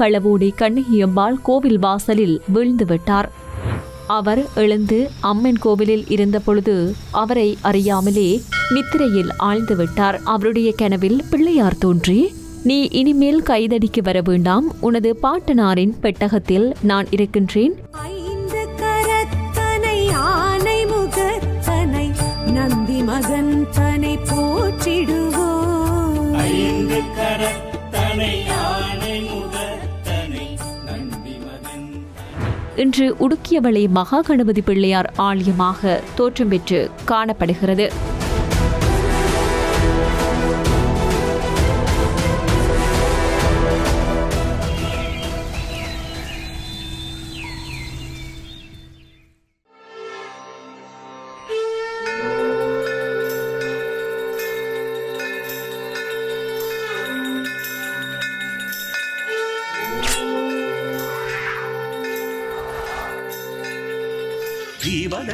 களவோடி கண்ணகியம்பாள் கோவில் வாசலில் வீழ்ந்து விட்டார் அவர் எழுந்து அம்மன் கோவிலில் இருந்தபொழுது அவரை அறியாமலே நித்திரையில் ஆழ்ந்து விட்டார் அவருடைய கனவில் பிள்ளையார் தோன்றி நீ இனிமேல் கைதடிக்கு வர வேண்டாம். உனது பாட்டனாரின் பெட்டகத்தில் நான் இருக்கின்றேன். நந்தி மகன் தனை போற்றிடுவோம். இன்று உடுக்கியவளை மகா கணபதி பிள்ளையார் ஆலயமாக தோற்றம் பெற்று காணப்படுகிறது.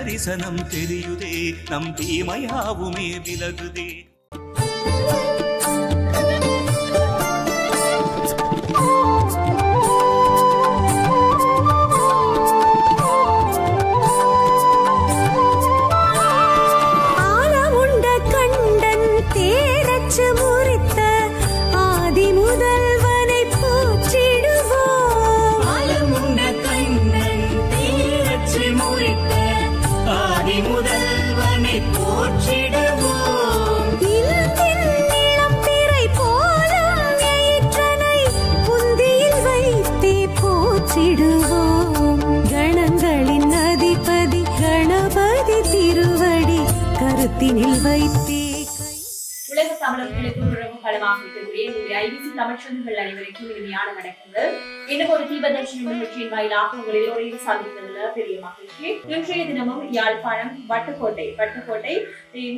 தரிசனம் தெரியுதே நம் தீமையாவுமே விலகுதே. ஆலமுண்ட கண்டன் தேரச்சு கருத்தினில் வைத்தே உலக தமிழர்களுக்கு உறவு பலமாக இருக்கக்கூடிய ஐபிசி தமிழ் சொந்தங்கள் அனைவருக்கும் இனிமையான வணக்கங்கள். இன்னும் ஒரு தீபதர்ஷன நிகழ்ச்சியின் வாயிலாக உங்கள் எல்லோரையும் சந்தித்ததுல பெரிய மகிழ்ச்சி. இன்றைய தினமும் யாழ்ப்பாணம் வட்டுக்கோட்டை வட்டுக்கோட்டை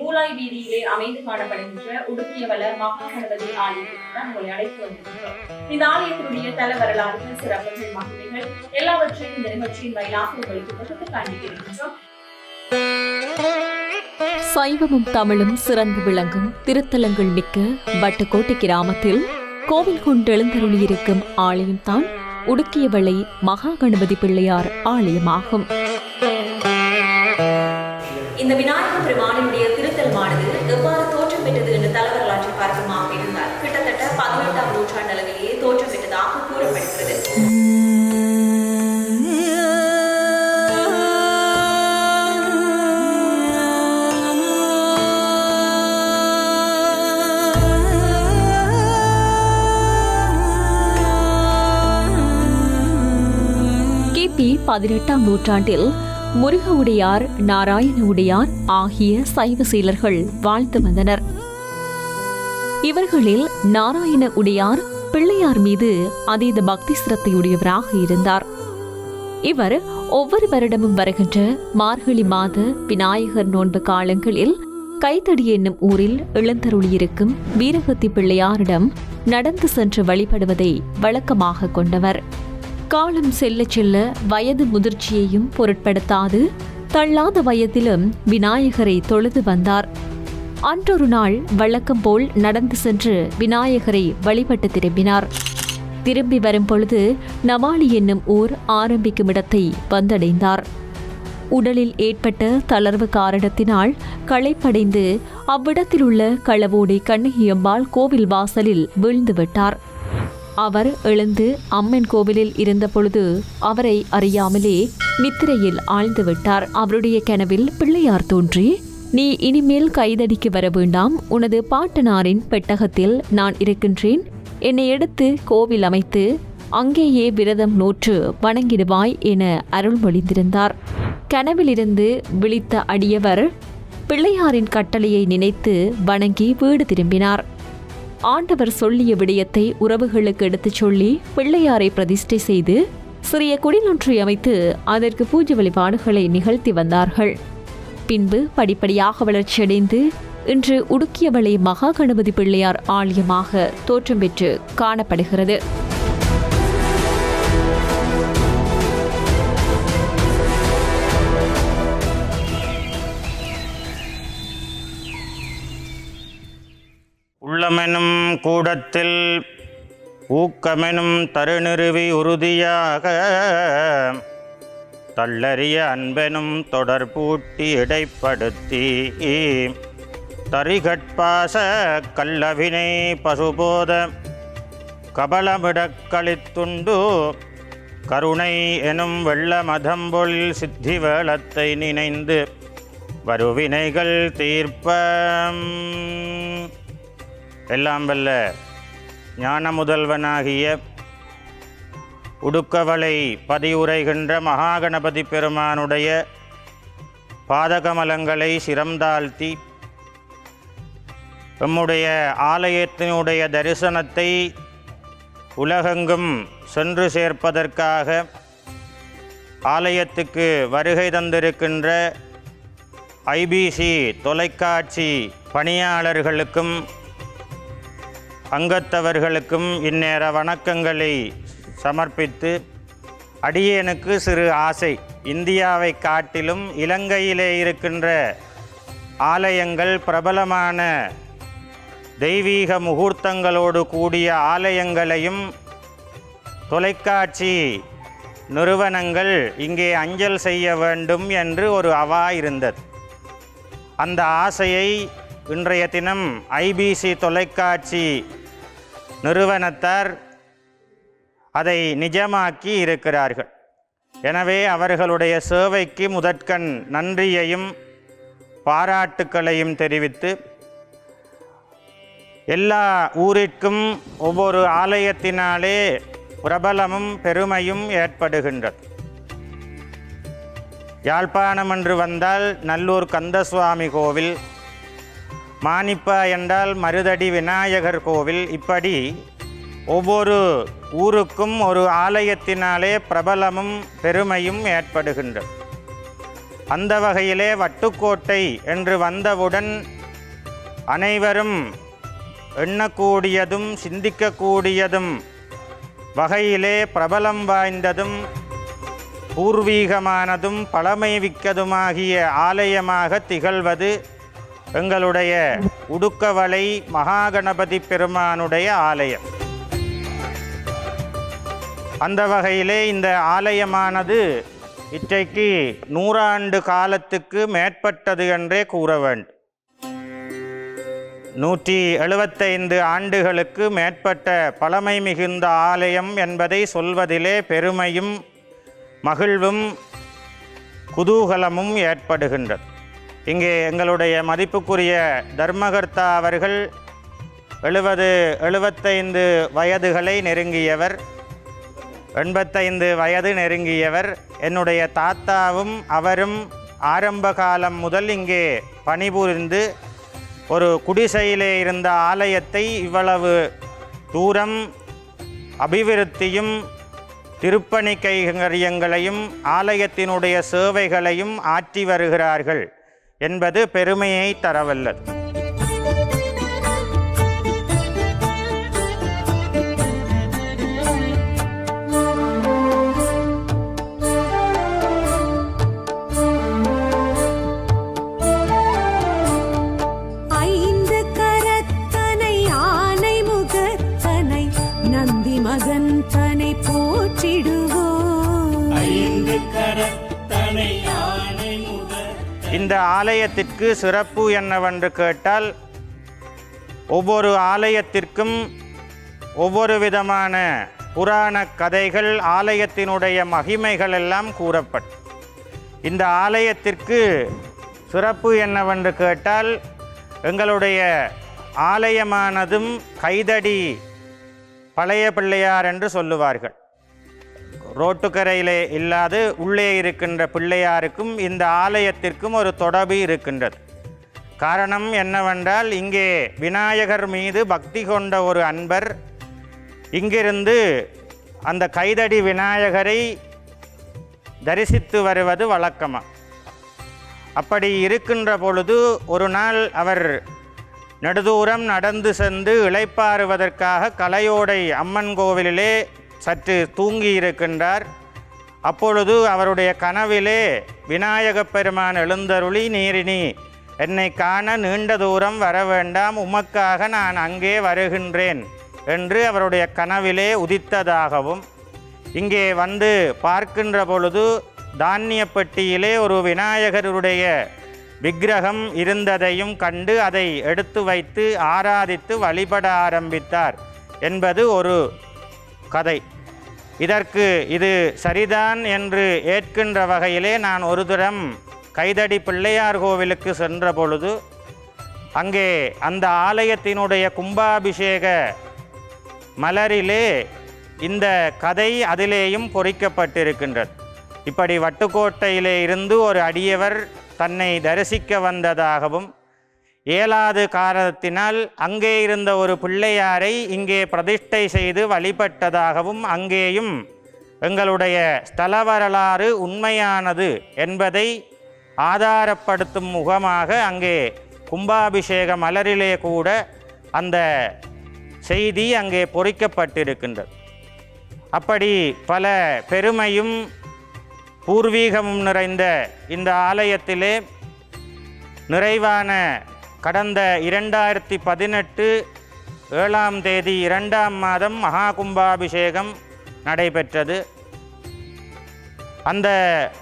மூலாய் வீதியிலே அமைந்து காணப்படுகின்ற உடுக்கியவள மகாகணபதி ஆலயத்திற்கு தான் உங்களை அழைத்து வந்திருக்கிறோம். இந்த ஆலயத்தினுடைய தல வரலாறுகள் சிறப்புகள் மகிமைகள் எல்லாவற்றையும் இந்த நிகழ்ச்சியின் வாயிலாக உங்களுக்கு தொகுத்து காண்பித்திருக்கின்றோம் சைவமும் தமிழும் சிறந்து விளங்கும் திருத்தலங்கள் மிக்க வட்டுக்கோட்டை கிராமத்தில் கோவில் கொண்டெழுந்தருளியிருக்கும் ஆலயம்தான் உடுக்கியவளை மகா கணபதி பிள்ளையார் ஆலயமாகும். இந்த விநாயகர் பெருமானின் பதினெட்டாம் நூற்றாண்டில் முருக உடையார் நாராயண உடையார் ஆகிய சைவ சீலர்கள் வாழ்ந்து வந்தனர். இவர்களில் நாராயண உடையார் பிள்ளையார் மீது அதீத பக்தி சிரத்தையுடையவராக இருந்தார். இவர் ஒவ்வொரு வருடமும் வருகின்ற மார்கழி மாத விநாயகர் நோன்பு காலங்களில் கைத்தடி என்னும் ஊரில் எழுந்தருளியிருக்கும் வீரகத்தி பிள்ளையாரிடம் நடந்து சென்று வழிபடுவதை வழக்கமாக கொண்டவர். காலம் செல்ல செல்ல வயது முதிர்ச்சியையும் பொருட்படுத்தாது. தள்ளாத வயதிலும் விநாயகரை தொழுது வந்தார். அன்றொரு நாள் வழக்கம் போல் நடந்து சென்று விநாயகரை வழிபட்டு திரும்பினார். திரும்பி வரும் பொழுது நவாலி என்னும் ஊர் ஆரம்பிக்கும் இடத்தை வந்தடைந்தார். உடலில் ஏற்பட்ட தளர்வு காரணத்தினால் களைப்படைந்து அவ்விடத்தில் உள்ள களவோடி கண்ணகியம்பாள் கோவில் வாசலில் வீழ்ந்து விட்டார் அவர் எழுந்து அம்மன் கோவிலில் இருந்தபொழுது அவரை அறியாமலே நித்திரையில் ஆழ்ந்து விட்டார். அவருடைய கனவில் பிள்ளையார் தோன்றி நீ இனிமேல் கைதடிக்கு வர வேண்டாம். உனது பாட்டனாரின் பெட்டகத்தில் நான் இருக்கின்றேன். என்னை எடுத்து கோவில் அமைத்து அங்கேயே விரதம் நோற்று வணங்கிடுவாய் என அருள்மொழிந்திருந்தார். கனவிலிருந்து விழித்த அடியவர் பிள்ளையாரின் கட்டளையை நினைத்து வணங்கி வீடு திரும்பினார். ஆண்டவர் சொல்லிய விடயத்தை உறவுகளுக்கு எடுத்துச் சொல்லி பிள்ளையாரை பிரதிஷ்டை செய்து சிறிய குடிலொன்றை அமைத்து அதற்கு பூஜை வழிபாடுகளை நிகழ்த்தி வந்தார்கள். பின்பு படிப்படியாக வளர்ச்சியடைந்து இன்று உடுக்கியவளை மகா கணபதி பிள்ளையார் ஆலயமாக தோற்றம் பெற்று காணப்படுகிறது. உள்ளமெனும் கூடத்தில் ஊக்கமெனும் தருநிறுவி உறுதியாக தள்ளறிய அன்பெனும் தொடர்பூட்டி இடைப்படுத்தி. தரிகட்பாச கல்லவினை பசுபோத கபலமிடக் கழித்துண்டு கருணை எனும் வெள்ள மதம்பொல் சித்தி வேளத்தை நினைந்து வருவினைகள் தீர்ப்பம். எல்லாம் வல்ல ஞான முதல்வனாகிய உடுக்கவளை பதியுரைகின்ற மகாகணபதி பெருமானுடைய பாதகமலங்களை சிரம்தாழ்த்தி நம்முடைய ஆலயத்தினுடைய தரிசனத்தை உலகெங்கும் சென்று சேர்ப்பதற்காக ஆலயத்துக்கு வருகை தந்திருக்கின்ற ஐபிசி தொலைக்காட்சி பணியாளர்களுக்கும் அங்கத்தவர்களுக்கும் இந்நேர வணக்கங்களை சமர்ப்பித்து அடியேனுக்கு சிறு ஆசை. இந்தியாவை காட்டிலும் இலங்கையிலே இருக்கின்ற ஆலயங்கள் பிரபலமான தெய்வீக முகூர்த்தங்களோடு கூடிய ஆலயங்களையும் தொலைக்காட்சி நிறுவனங்கள் இங்கே அஞ்சல் செய்ய வேண்டும் என்று ஒரு அவா இருந்தது. அந்த ஆசையை இன்றைய தினம் ஐபிசி தொலைக்காட்சி நிறுவனத்தார் அதை நிஜமாக்கி இருக்கிறார்கள். எனவே அவர்களுடைய சேவைக்கு முதற்கண் நன்றியையும் பாராட்டுக்களையும் தெரிவித்து எல்லா ஊரிற்கும் ஒவ்வொரு ஆலயத்தினாலே பிரபலமும் பெருமையும் ஏற்படுகின்றது. யாழ்ப்பாணம் என்று வந்தால் நல்லூர் கந்தசுவாமி கோவில் மானிப்பா என்றால் மருதடி விநாயகர் கோவில். இப்படி ஒவ்வொரு ஊருக்கும் ஒரு ஆலயத்தினாலே பிரபலமும் பெருமையும் ஏற்படுகின்றது. அந்த வகையிலே வட்டுக்கோட்டை என்று வந்தவுடன் அனைவரும் எண்ணக்கூடியதும் சிந்திக்கக்கூடியதும் வகையிலே பிரபலம் வாய்ந்ததும் பூர்வீகமானதும் பழமைவிக்கதுமாகிய ஆலயமாக திகழ்வது எங்களுடைய உடுக்கவலை மகாகணபதி பெருமானுடைய ஆலயம். அந்த வகையிலே இந்த ஆலயமானது இன்றைக்கு நூறாண்டு காலத்துக்கு மேற்பட்டது என்றே கூற வேண்டும். நூற்றி எழுபத்தைந்து ஆண்டுகளுக்கு மேற்பட்ட பழமை மிகுந்த ஆலயம் என்பதை சொல்வதிலே பெருமையும் மகிழ்வும் குதூகலமும் ஏற்படுகின்றது. இங்கே எங்களுடைய மதிப்புக்குரிய தர்மகர்த்தா அவர்கள் எழுபது எழுபத்தைந்து வயதுகளை நெருங்கியவர் எண்பத்தைந்து வயது நெருங்கியவர். என்னுடைய தாத்தாவும் அவரும் ஆரம்ப காலம் முதல் இங்கே பணிபுரிந்து ஒரு குடிசையிலே இருந்த ஆலயத்தை இவ்வளவு தூரம் அபிவிருத்தியும் திருப்பணி கைங்கரியங்களையும் ஆலயத்தினுடைய சேவைகளையும் ஆற்றி வருகிறார்கள். என்பது பெருமையை தரவல்லது. இந்த ஆலயத்திற்கு சிறப்பு என்னவென்று கேட்டால் ஒவ்வொரு ஆலயத்திற்கும் ஒவ்வொரு விதமான புராண கதைகள் ஆலயத்தினுடைய மகிமைகள் எல்லாம் கூறப்படும் இந்த ஆலயத்திற்கு சிறப்பு என்னவென்று கேட்டால் எங்களுடைய ஆலயமானதும் கைதடி பழைய பிள்ளையார் என்று சொல்லுவார்கள். ரோட்டுக்கரையிலே இல்லாது உள்ளே இருக்கின்ற பிள்ளையாருக்கும் இந்த ஆலயத்திற்கும் ஒரு தொடர்பு இருக்கின்றது. காரணம் என்னவென்றால் இங்கே விநாயகர் மீது பக்தி கொண்ட ஒரு அன்பர் இங்கிருந்து அந்த கைதடி விநாயகரை தரிசித்து வருவது வழக்கமா? அப்படி இருக்கின்ற பொழுது ஒரு நாள் அவர் நெடுதூரம் நடந்து சென்று இளைப்பாறுவதற்காக கலையோடை அம்மன் கோவிலிலே சற்று தூங்கி இருக்கின்றார் அப்பொழுது அவருடைய கனவிலே விநாயகப் பெருமான் எழுந்தருளி நீரினி என்னை காண நீண்ட தூரம் வர வேண்டாம். உமக்காக நான் அங்கே வருகின்றேன் என்று அவருடைய கனவிலே உதித்ததாகவும் இங்கே வந்து பார்க்கின்ற பொழுது தானிய பெட்டியிலே ஒரு விநாயகருடைய விக்கிரகம் இருந்ததையும் கண்டு அதை எடுத்து வைத்து ஆராதித்து வழிபட ஆரம்பித்தார் என்பது ஒரு கதை. இதற்கு இது சரிதான் என்று ஏற்கின்ற வகையிலே நான் ஒரு தரம் கைதடி பிள்ளையார் கோவிலுக்கு சென்ற பொழுது அங்கே அந்த ஆலயத்தினுடைய கும்பாபிஷேக மலரிலே இந்த கதை அதிலேயும் பொறிக்கப்பட்டிருக்கின்றது. இப்படி வட்டுக்கோட்டையிலே இருந்து ஒரு அடியவர் தன்னை தரிசிக்க வந்ததாகவும் இயலாது காரணத்தினால் அங்கே இருந்த ஒரு பிள்ளையாரை இங்கே பிரதிஷ்டை செய்து வழிபட்டதாகவும் அங்கேயும் எங்களுடைய ஸ்தல வரலாறு உண்மையானது என்பதை ஆதாரப்படுத்தும் முகமாக அங்கே கும்பாபிஷேக மலரிலே கூட அந்த செய்தி அங்கே பொறிக்கப்பட்டிருக்கின்றது. அப்படி பல பெருமையும் பூர்வீகமும் நிறைந்த இந்த ஆலயத்திலே நிறைவான கடந்த இரண்டாயிரத்தி பதினெட்டு ஏழாம் தேதி இரண்டாம் மாதம் மகா கும்பாபிஷேகம் நடைபெற்றது. அந்த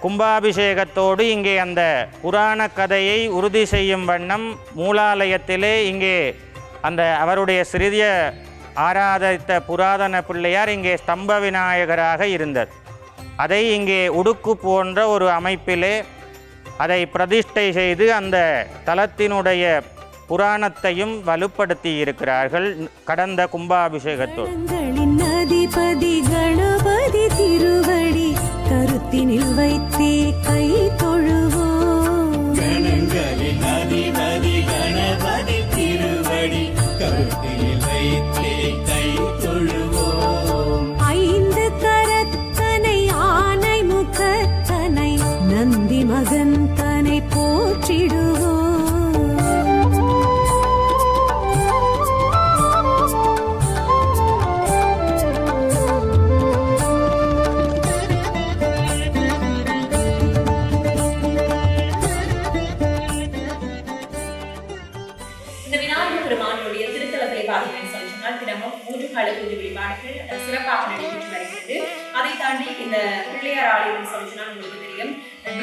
கும்பாபிஷேகத்தோடு இங்கே அந்த புராண கதையை உறுதி செய்யும் வண்ணம் மூலாலயத்திலே இங்கே அந்த அவருடைய சிறிய ஆராதித்த புராதன பிள்ளையார் இங்கே ஸ்தம்ப விநாயகராக இருந்தது. அதை இங்கே உடுக்கு போன்ற ஒரு அமைப்பிலே அதை பிரதிஷ்டை செய்து அந்த தலத்தினுடைய புராணத்தையும் வலுப்படுத்தி இருக்கிறார்கள் கடந்த கும்பாபிஷேகத்தோடு. அதிபதி கணபதி திருவடி கருத்தினில் வைத்தே கை தொழுவ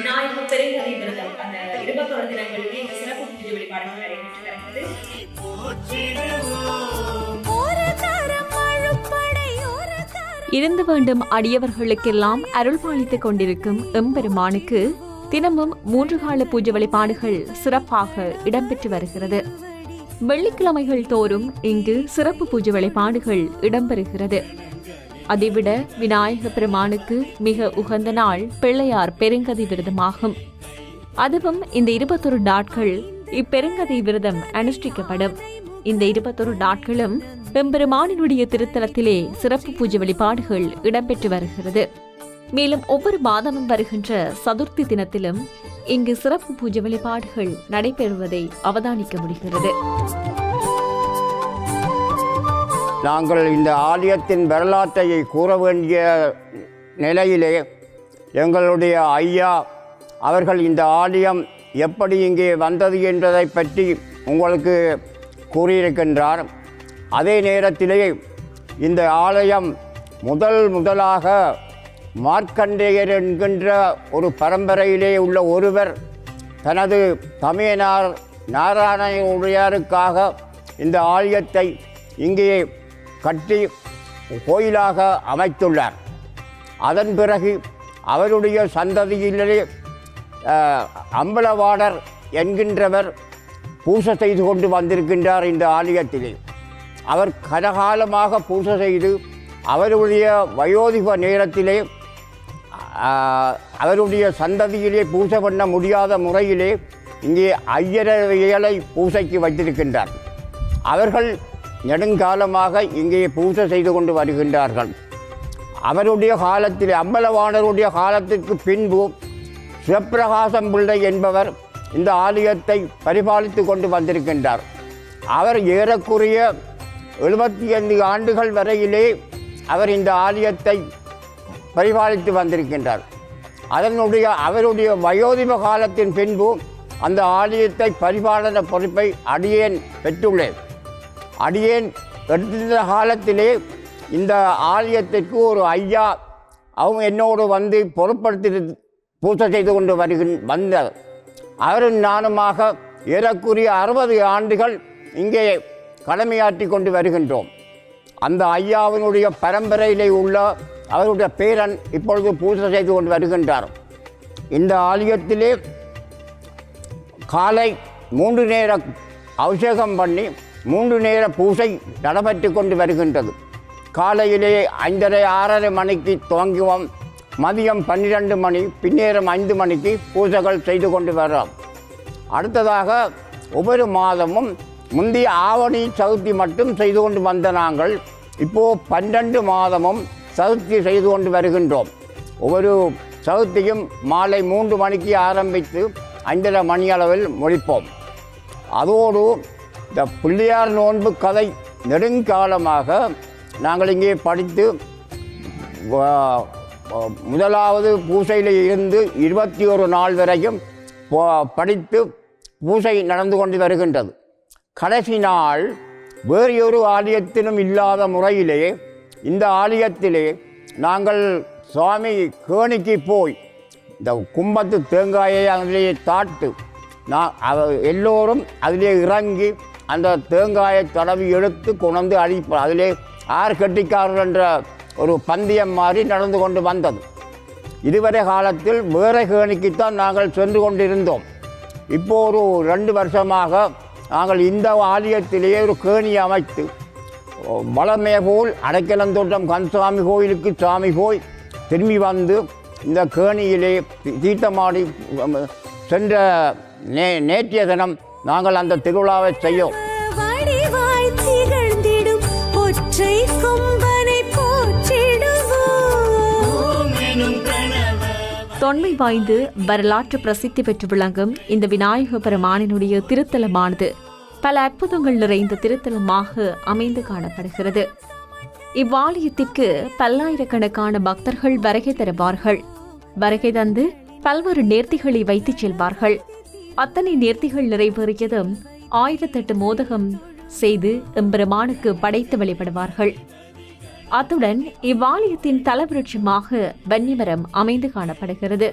விநாயகர் பெருங்கதை விரதம் அந்த தினங்களிலே இந்த சிறப்பு பூஜை வழிபாடுகள் நடைபெற்று வருகிறது. இருந்து வேண்டும் அடியவர்களுக்கெல்லாம் அருள் பாலித்துக் கொண்டிருக்கும் எம்பெருமானுக்கு தினமும் மூன்று கால பூஜை வழிபாடுகள் சிறப்பாக இடம்பெற்று வருகிறது. வெள்ளிக்கிழமைகள் தோறும் இங்கு சிறப்பு பூஜை வழிபாடுகள் இடம்பெறுகிறது. அதைவிட விநாயக பெருமானுக்கு மிக உகந்த நாள் பிள்ளையார் பெருங்கதி விரதமாகும். அதுவும் இந்த இருபத்தொரு நாட்கள் இப்பெருங்கதை விரதம் அனுஷ்டிக்கப்படும். இந்த இருபத்தொரு நாட்களும் பெம்பெருமானினுடைய திருத்தலத்திலே சிறப்பு பூஜை வழிபாடுகள் இடம்பெற்று வருகிறது. மேலும் ஒவ்வொரு மாதமும் வருகின்ற சதுர்த்தி தினத்திலும் இங்கு சிறப்பு பூஜை வழிபாடுகள் நடைபெறுவதை அவதானிக்க முடிகிறது. நாங்கள் இந்த ஆலயத்தின் வரலாற்றை கூற வேண்டிய நிலையிலே எங்களுடைய ஐயா அவர்கள் இந்த ஆலயம் எப்படி இங்கே வந்தது என்பதை பற்றி உங்களுக்கு கூறியிருக்கின்றார். அதே நேரத்திலே இந்த ஆலயம் முதல் முதலாக மார்க்கண்டேயர் என்கின்ற ஒரு பரம்பரையிலே உள்ள ஒருவர் தனது தமையனார் நாராயண உடையாருக்காக இந்த ஆலயத்தை இங்கே கட்டி கோயிலாக அமைத்துள்ளார். அதன் பிறகு அவருடைய சந்ததியிலே அம்பலவாடர் என்கின்றவர் பூசை செய்து கொண்டு வந்திருக்கின்றார் இந்த ஆலயத்திலே. அவர் கனகாலமாக பூசை செய்து அவருடைய வயோதிப நேரத்திலே அவருடைய சந்ததியிலே பூசை பண்ண முடியாத முறையிலே இங்கே ஐயரவியலை பூசைக்கு வைத்திருக்கின்றார். அவர்கள் நெடுங்காலமாக இங்கே பூஜை செய்து கொண்டு வருகின்றார்கள். அவருடைய காலத்தில் அம்பலவாணருடைய காலத்திற்கு பின்பு சிவப்பிரகாசம் பிள்ளை என்பவர் இந்த ஆலயத்தை பரிபாலித்து கொண்டு வந்திருக்கின்றார். அவர் ஏறக்குறைய எழுபத்தி ஐந்து ஆண்டுகள் வரையிலே அவர் இந்த ஆலயத்தை பரிபாலித்து வந்திருக்கின்றார். அதனுடைய அவருடைய வயோதிப காலத்தின் பின்பு அந்த ஆலயத்தை பரிபாலன பொறுப்பை அடியேன் பெற்றுள்ளேன். அடியேன் எடுத்த காலத்திலே இந்த ஆலயத்திற்கு ஒரு ஐயா அவங்க என்னோடு வந்து பொருட்படுத்தி பூஜை செய்து கொண்டு வருகின் வந்தார். அவரும் நானுமாக ஏறக்குரிய அறுபது ஆண்டுகள் இங்கே கடமையாற்றி கொண்டு வருகின்றோம். அந்த ஐயாவினுடைய பரம்பரையிலே உள்ள அவருடைய பேரன் இப்பொழுது பூஜை செய்து கொண்டு வருகின்றார். இந்த ஆலயத்திலே காலை மூன்று நேர அபிஷேகம் பண்ணி மூன்று நேர பூசை நடைபெற்று கொண்டு வருகின்றது. காலையிலே ஐந்தரை ஆறரை மணிக்கு துவங்குவோம். மதியம் பன்னிரண்டு மணி பின்னேரம் ஐந்து மணிக்கு பூஜைகள் செய்து கொண்டு வரோம் அடுத்ததாக ஒவ்வொரு மாதமும் முந்தைய ஆவணி சதுர்த்தி மட்டும் செய்து கொண்டு வந்த நாங்கள் இப்போது பன்னெண்டு மாதமும் சதுர்த்தி செய்து கொண்டு வருகின்றோம். ஒவ்வொரு சதுர்த்தியும் மாலை மூன்று மணிக்கு ஆரம்பித்து ஐந்தரை மணி அளவில் முடிப்போம். அதோடு இந்த பிள்ளையார் நோன்பு கதை நெடுங்காலமாக நாங்கள் இங்கே படித்து முதலாவது பூசையில் இருந்து இருபத்தி ஒரு நாள் வரையும் படித்து பூசை நடந்து கொண்டு வருகின்றது. கடைசி நாள் வேறு ஒரு ஆலயத்திலும் இல்லாத முறையிலே இந்த ஆலயத்திலே நாங்கள் சுவாமி கேணிக்கு போய் இந்த கும்பத்து தேங்காயை அதிலே தாட்டு நான் எல்லோரும் அதிலே இறங்கி அந்த தேங்காயை தடவி எடுத்து கொண்டு அழிப்பார் அதிலே ஆறு கட்டிக்காரர் என்ற ஒரு பந்தயம் மாதிரி நடந்து கொண்டு வந்தது. இதுவரை காலத்தில் வேற கேணிக்குத்தான் நாங்கள் சென்று கொண்டிருந்தோம். இப்போ ஒரு ரெண்டு வருஷமாக நாங்கள் இந்த ஆலயத்திலேயே ஒரு கேணி அமைத்து வளமே போல் அடைக்கலந்தோட்டம் கந்தசாமி கோயிலுக்கு சாமி போய் திரும்பி வந்து இந்த கேணியிலே தீ- தீர்த்தமாடி சென்ற நே நேற்றைய தினம் நாங்கள் அந்த திருவிழாவை செய்யோம். தொன்மை வாய்ந்து வரலாற்று பிரசித்தி பெற்று விளங்கும் இந்த விநாயக பெருமானினுடைய திருத்தலமானது பல அற்புதங்கள் நிறைந்த திருத்தலமாக அமைந்து காணப்படுகிறது. இவ்வாலயத்திற்கு பல்லாயிரக்கணக்கான பக்தர்கள் வருகை தருவார்கள். வருகை தந்து பல்வேறு நேர்த்திகளை வைத்துச் செல்வார்கள். அத்தனை நேர்த்திகள் நிறைவேறியதும் ஆயிரத்தெட்டு மோதகம் செய்து எம்பெருமானுக்கு படைத்து வழிபடுவார்கள். அத்துடன் இவ்வாலயத்தின் தலவிருட்சமாக வன்னிமரம் அமைந்து காணப்படுகிறது.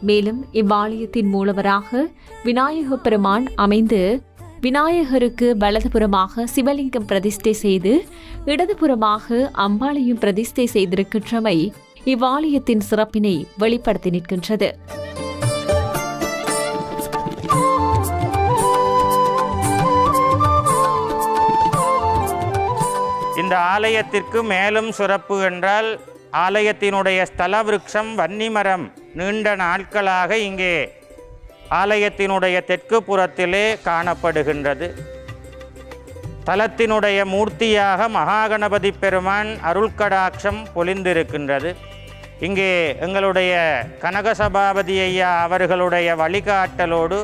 மேலும் இவ்வாலயத்தின் மூலவராக விநாயக பெருமான் அமைந்து விநாயகருக்கு வலதுபுறமாக சிவலிங்கம் பிரதிஷ்டை செய்து இடதுபுறமாக அம்பாளையும் பிரதிஷ்டை செய்திருக்கின்றமை இவ்வாலயத்தின் சிறப்பினை வெளிப்படுத்தி நிற்கின்றது. இந்த ஆலயத்திற்கு மேலும் சிறப்பு என்றால் ஆலயத்தினுடைய ஸ்தல விருட்சம் வன்னிமரம் நீண்ட நாட்களாக இங்கே ஆலயத்தினுடைய தெற்கு புறத்திலே காணப்படுகின்றது. தலத்தினுடைய மூர்த்தியாக மகாகணபதி பெருமான் அருள்கடாட்சம் பொலிந்திருக்கின்றது. இங்கே எங்களுடைய கனகசபாபதி ஐயா அவர்களுடைய வழிகாட்டலோடு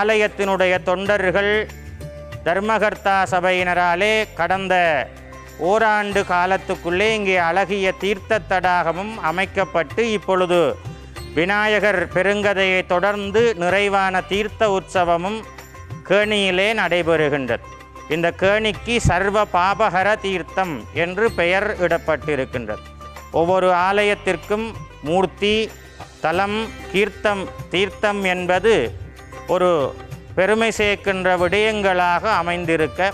ஆலயத்தினுடைய தொண்டர்கள் தர்மகர்த்தா சபையினராலே கடந்த ஓராண்டு காலத்துக்குள்ளே இங்கே அழகிய தீர்த்த தடாகமும் அமைக்கப்பட்டு இப்பொழுது விநாயகர் பெருங்கதையை தொடர்ந்து நிறைவான தீர்த்த உற்சவமும் கேணியிலே நடைபெறுகின்றது. இந்த கேணிக்கு சர்வ பாபகர தீர்த்தம் என்று பெயர் இடப்பட்டிருக்கின்றது. ஒவ்வொரு ஆலயத்திற்கும் மூர்த்தி தலம் கீர்த்தம் தீர்த்தம் என்பது ஒரு பெருமை சேர்க்கின்ற விடயங்களாக அமைந்திருக்க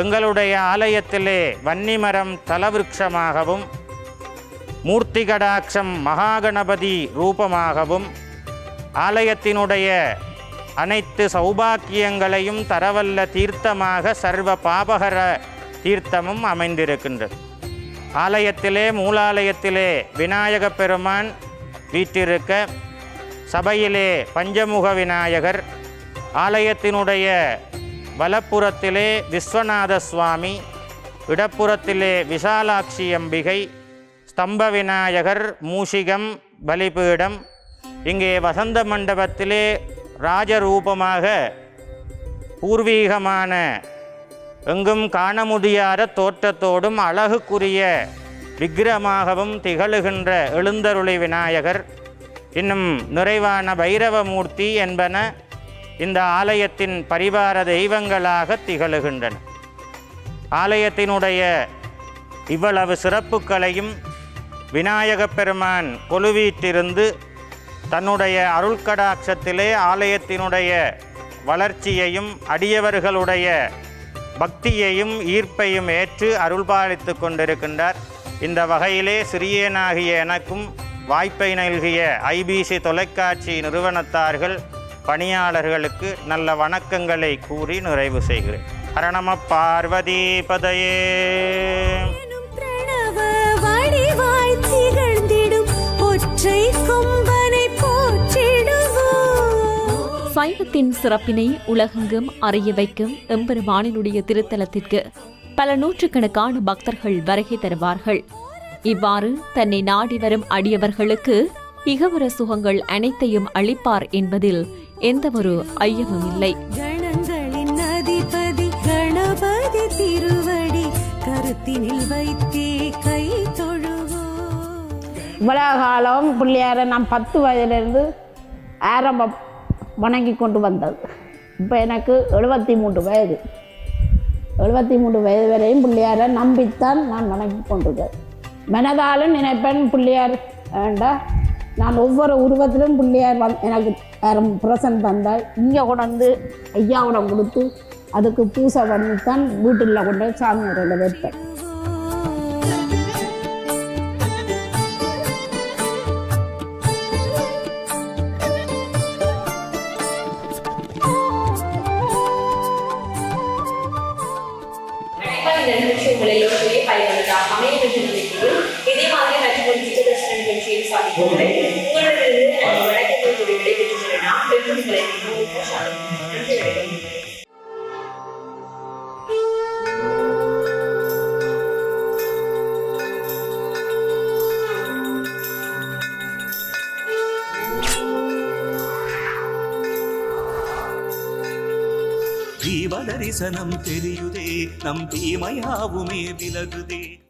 எங்களுடைய ஆலயத்திலே வன்னிமரம் தலவிருட்சமாகவும் மூர்த்தி கடாட்சம் மகாகணபதி ரூபமாகவும் ஆலயத்தினுடைய அனைத்து சௌபாக்கியங்களையும் தரவல்ல தீர்த்தமாக சர்வ பாபகர தீர்த்தமும் அமைந்திருக்கின்றது. ஆலயத்திலே மூலாலயத்திலே விநாயக பெருமான் வீற்றிருக்க சபையிலே பஞ்சமுக விநாயகர் ஆலயத்தினுடைய வலப்புறத்திலே விஸ்வநாத சுவாமி இடப்புறத்திலே விசாலாட்சி அம்பிகை ஸ்தம்ப விநாயகர் மூஷிகம் பலிபீடம் இங்கே வசந்த மண்டபத்திலே ராஜரூபமாக பூர்வீகமான எங்கும் காண முடியாத தோற்றத்தோடும் அழகுக்குரிய விக்கிரமாகவும் திகழுகின்ற எழுந்தருளி விநாயகர் இன்னும் நிறைவான பைரவமூர்த்தி என்பன இந்த ஆலயத்தின் பரிவார தெய்வங்களாக திகழுகின்றன. ஆலயத்தினுடைய இவ்வளவு சிறப்புகளையும் விநாயகப் பெருமான் கொலுவீட்டிருந்து தன்னுடைய அருள்கடாட்சத்திலே ஆலயத்தினுடைய வளர்ச்சியையும் அடியவர்களுடைய பக்தியையும் ஈர்ப்பையும் ஏற்று அருள்பாலித்து கொண்டிருக்கின்றார். இந்த வகையிலே சிறியனாகிய எனக்கும் வாய்ப்பை நல்கிய ஐபிசி தொலைக்காட்சி நிறுவனத்தார்கள் பணியாளர்களுக்கு நல்ல வணக்கங்களை கூறி நிறைவு செய்கிறேன். ஹரணம பார்வதி பதையே. சைவத்தின் சிறப்பினை உலகெங்கும் அறிய வைக்கும் எம்பெருமானினுடைய திருத்தலத்திற்கு பல நூற்றுக்கணக்கான பக்தர்கள் வருகை தருவார்கள். இவ்வாறு தன்னை நாடி வரும் அடியவர்களுக்கு இகவர சுகங்கள் அனைத்தையும் அளிப்பார் என்பதில் எந்தவொரு ஐயமும் இல்லை. கணங்களின் அதிபதி கணபதி திருவடி கருத்தினில் வைத்தே கை இவ்வளவு காலம் பிள்ளையாரை நான் பத்து வயதிலிருந்து ஆரம்பம் வணங்கி கொண்டு வந்தது. இப்போ எனக்கு எழுபத்தி மூன்று வயது. எழுபத்தி மூன்று வயது வரையும் பிள்ளையாரை நம்பித்தான் நான் வணங்கி கொண்டிருக்கேன். மனதாலும் நினைப்பேன் பிள்ளையார் வேண்டா நான் ஒவ்வொரு உருவத்திலும் பிள்ளையார் வந் எனக்கு பிரசன்ட் தந்தால் இங்கே கொண்டு ஐயாவிடம் கொடுத்து அதுக்கு பூசை பண்ணித்தான் வீட்டில் கொண்டு சாமி அறையில் வைப்பேன். கண்டிப்பா சித்ததர்ஷன நிகழ்ச்சியில் சாதிக்கிறேன் உங்களிடமிருந்து நான் வணக்கங்கள் நன்றி வணக்கம். தரிசனம் தெரியுதே நம் தீமையாவுமே விலகுதே.